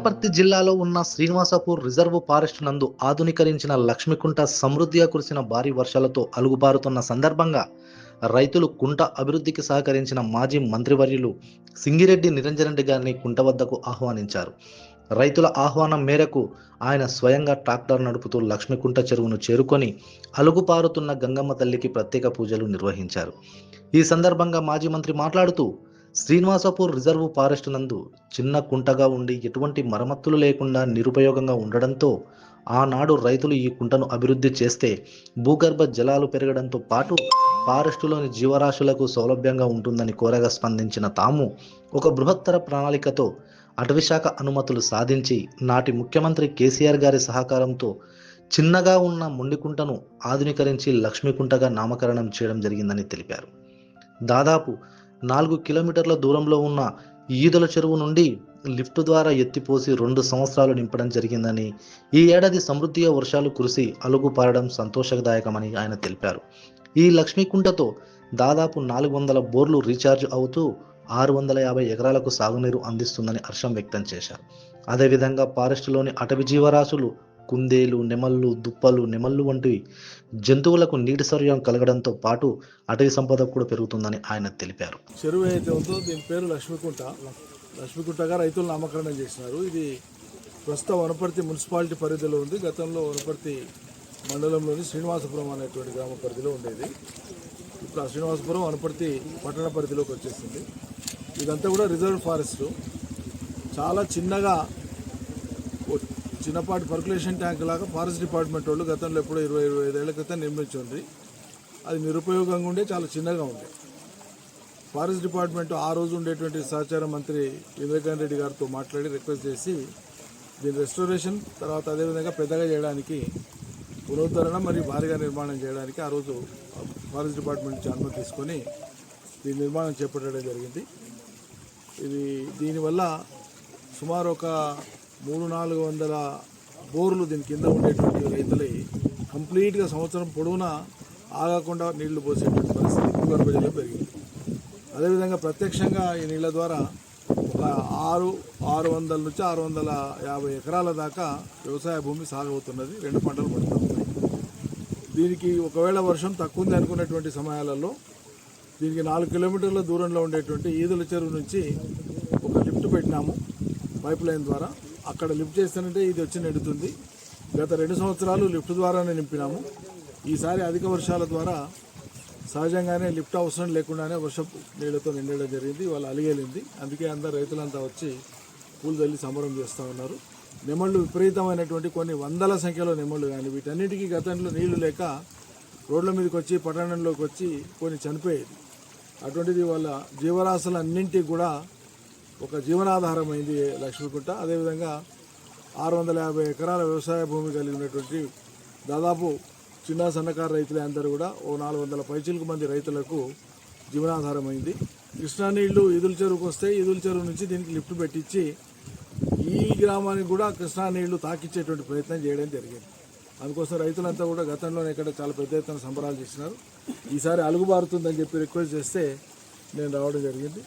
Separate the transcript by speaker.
Speaker 1: వనపర్తి జిల్లాలో ఉన్న శ్రీనివాసపూర్ reserve forest నందు ఆధునీకరించిన లక్ష్మీకుంట సమృద్ధిగా కురిసిన భారీ వర్షాలతో అలుగుబారుతున్న సందర్భంగా రైతులు కుంట అభివృద్ధికి సహకరించిన మాజీ మంత్రివర్యులు సింగిరెడ్డి నిరంజన్ రెడ్డి గారిని కుంట వద్దకు ఆహ్వానించారు. రైతుల ఆహ్వానం మేరకు ఆయన స్వయంగా ట్రాక్టర్ నడుపుతూ లక్ష్మీకుంట చెరువును చేరుకొని అలుగుపారుతున్న గంగమ్మ తల్లికి ప్రత్యేక పూజలు నిర్వహించారు. ఈ సందర్భంగా మాజీ మంత్రి మాట్లాడుతూ శ్రీనివాసపూర్ రిజర్వ్ ఫారెస్ట్ నందు చిన్న కుంటగా ఉండి ఎటువంటి మరమ్మతులు లేకుండా నిరుపయోగంగా ఉండడంతో ఆనాడు రైతులు ఈ కుంటను అభివృద్ధి చేస్తే భూగర్భ జలాలు పెరగడంతో పాటు ఫారెస్టులోని జీవరాశులకు సౌలభ్యంగా ఉంటుందని కోరగా స్పందించిన తాము ఒక బృహత్తర ప్రణాళికతో అటవీశాఖ అనుమతులు సాధించి నాటి ముఖ్యమంత్రి కేసీఆర్ గారి సహకారంతో చిన్నగా ఉన్న మొండికుంటను ఆధునీకరించి లక్ష్మీకుంటగా నామకరణం చేయడం జరిగిందని తెలిపారు. దాదాపు నాలుగు కిలోమీటర్ల దూరంలో ఉన్న ఈదల చెరువు నుండి లిఫ్ట్ ద్వారా ఎత్తిపోసి రెండు సంవత్సరాలు నింపడం జరిగిందని ఈ ఏడాది సమృద్ధిగా వర్షాలు కురిసి అలుగు పారడం సంతోషదాయకమని ఆయన తెలిపారు. ఈ లక్ష్మీకుంటతో దాదాపు నాలుగు వందల బోర్లు రీఛార్జ్ అవుతూ ఆరు వందల యాభై ఎకరాలకు సాగునీరు అందిస్తుందని హర్షం వ్యక్తం చేశారు. అదేవిధంగా ఫారెస్టులోని అటవీ జీవరాశులు కుందేలు నెమళ్ళు దుప్పలు నెమళ్ళు వంటివి జంతువులకు నీటి సౌకర్యం కలగడంతో పాటు అటవీ సంపద కూడా పెరుగుతుందని ఆయన తెలిపారు.
Speaker 2: చెరువు అయితే ఉందో దీని పేరు లక్ష్మీకుంట. లక్ష్మీకుంటగా రైతులు నామకరణం చేసినారు. ఇది ప్రస్తుతం వనపర్తి మున్సిపాలిటీ పరిధిలో ఉంది. గతంలో వనపర్తి మండలంలోని శ్రీనివాసపురం అనేటువంటి గ్రామ పరిధిలో ఉండేది. ఇప్పుడు ఆ శ్రీనివాసపురం వనపర్తి పట్టణ పరిధిలోకి వచ్చేసింది. ఇదంతా కూడా రిజర్వ్ ఫారెస్ట్. చాలా చిన్నగా చిన్నపాటి పర్కులేషన్ ట్యాంక్ లాగా ఫారెస్ట్ డిపార్ట్మెంట్ వాళ్ళు గతంలో ఎప్పుడో ఇరవై ఇరవై ఐదేళ్ళ క్రితం నిర్మించండి. అది నిరుపయోగంగా ఉండే చాలా చిన్నగా ఉండే. ఫారెస్ట్ డిపార్ట్మెంట్ ఆ రోజు ఉండేటువంటి సహచార మంత్రి ఇంద్రకాంత్ రెడ్డి గారితో మాట్లాడి రిక్వెస్ట్ చేసి దీని రెస్టోరేషన్ తర్వాత అదేవిధంగా పెద్దగా చేయడానికి పునరుద్ధరణ మరియు భారీగా నిర్మాణం చేయడానికి ఆ రోజు ఫారెస్ట్ డిపార్ట్మెంట్ నుంచి అనుమతి తీసుకొని దీని నిర్మాణం చేపట్టడం జరిగింది. ఇది దీనివల్ల సుమారు ఒక మూడు నాలుగు వందల బోర్లు దీని కింద ఉండేటువంటి రైతులై కంప్లీట్గా సంవత్సరం పొడవునా ఆగకుండా నీళ్ళు పోసేటువంటి పరిస్థితి భూగర్భ జలం పెరిగింది. అదేవిధంగా ప్రత్యక్షంగా ఈ నీళ్ళ ద్వారా ఒక ఆరు ఆరు వందల నుంచి ఆరు వందల యాభై ఎకరాల దాకా వ్యవసాయ భూమి సాగవుతున్నది రెండు పంటలు పడుతూ ఉన్నాయి. దీనికి ఒకవేళ వర్షం తక్కువ ఉంది అనుకున్నటువంటి సమయాలలో దీనికి నాలుగు కిలోమీటర్ల దూరంలో ఉండేటువంటి ఈదుల చెరువు నుంచి ఒక లిఫ్ట్ పెట్టినాము పైప్ లైన్ ద్వారా. అక్కడ లిఫ్ట్ చేస్తానంటే ఇది వచ్చి నెడుతుంది. గత రెండు సంవత్సరాలు లిఫ్ట్ ద్వారానే నింపినాము. ఈసారి అధిక వర్షాల ద్వారా సహజంగానే లిఫ్ట్ అవసరం లేకుండానే వర్షపు నీళ్ళతో నిండడం జరిగింది వాళ్ళు అలిగేలింది. అందుకే అందరు రైతులంతా వచ్చి పూలు తల్లి సంబరం చేస్తూ ఉన్నారు. నెమళ్ళు విపరీతమైనటువంటి కొన్ని వందల సంఖ్యలో నెమళ్ళు కానీ వీటన్నిటికీ గతంలో నీళ్ళు లేక రోడ్ల మీదకి వచ్చి పట్టణంలోకి వచ్చి కొన్ని చనిపోయేది. అటువంటిది వాళ్ళ జీవరాశులన్నింటికి కూడా ఒక జీవనాధారమైంది లక్ష్మీకుంట. అదేవిధంగా ఆరు వందల యాభై ఎకరాల వ్యవసాయ భూమి కలిగినటువంటి దాదాపు చిన్న సన్నకారు రైతులే అందరూ కూడా ఓ నాలుగు వందల పైచిలకు మంది రైతులకు జీవనాధారమైంది. కృష్ణా నీళ్ళు ఈదుల చెరువుకు వస్తే ఈదుల చెరువు నుంచి దీనికి లిఫ్ట్ పెట్టించి ఈ గ్రామానికి కూడా కృష్ణా నీళ్ళు తాకిచ్చేటువంటి ప్రయత్నం చేయడం జరిగింది. అందుకోసం రైతులంతా కూడా గతంలోనే ఇక్కడ చాలా పెద్ద ఎత్తున సంబరాలు చేసినారు. ఈసారి అలుగుబారుతుందని చెప్పి రిక్వెస్ట్ చేస్తే నేను రావడం జరిగింది.